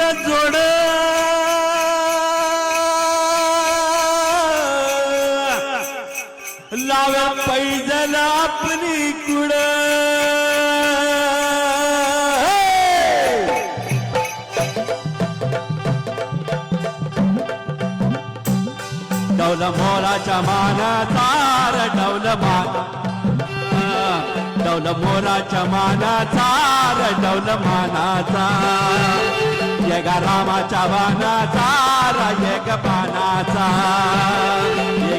जोड लाव्या पैजल आपली कुड. डौल मोराच्या मानाचा र डौल मान डौल मोराच्या मानाचा र मानाचा. ये रामाच्या बाणाचा रायक पानाचा.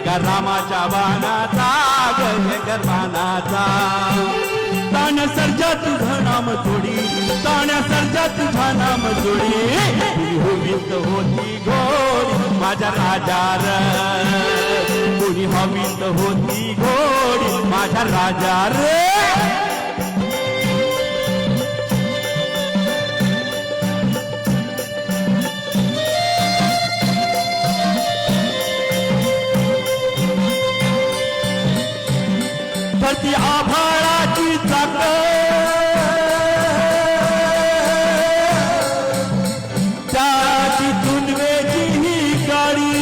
ग रामाच्या बाणाचा ग पानाचा. ग ताण सर्जा तुझा नाम जोडी ताण्या सर्जा तुझा नाम जोडी. हवीत होती घोडी माझ्या राजार. कोणी हवीत होती घोडी माझ्या राजार. तर आभाळाची चाक. त्याची तुनवेची ही गाडी.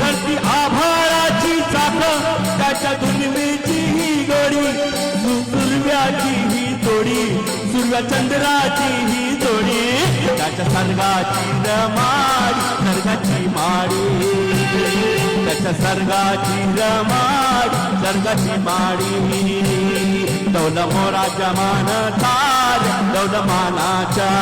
तर आभाळाची चाक त्याच्या दुनवेची ही गोडी. सुरव्याची ही जोडी सुरव्या चंद्राची ही जोडी. त्याच्या सर्गाची रमाडी सर्गाची माडी. सर्गाची रमाड सर्गाची माडी दौल मोराच्या मान तार दौल मानाच्या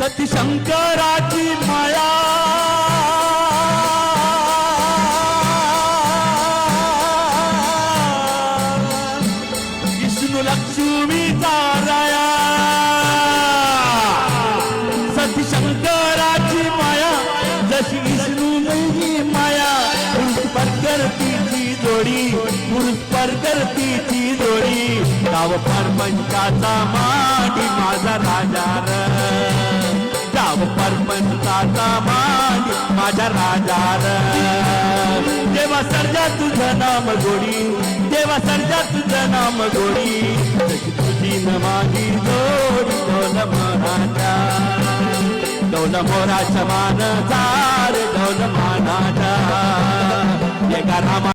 सती शंकराची माया शंकराची माया जशी विष्णू नाही माया पुरुषपर परकरतीची जोडी पुरुषपर परकरतीची जोडी. गाव परपंचाचा माडी माझा राजा र. गाव परपंचाचा माडी माझा राजा र. देवा सर्जा तुझं नाम गोडी देवा सर्जा तुझं नाम गोडी डोल मोराच्या मान झाड डोल मानाचा. एका रामा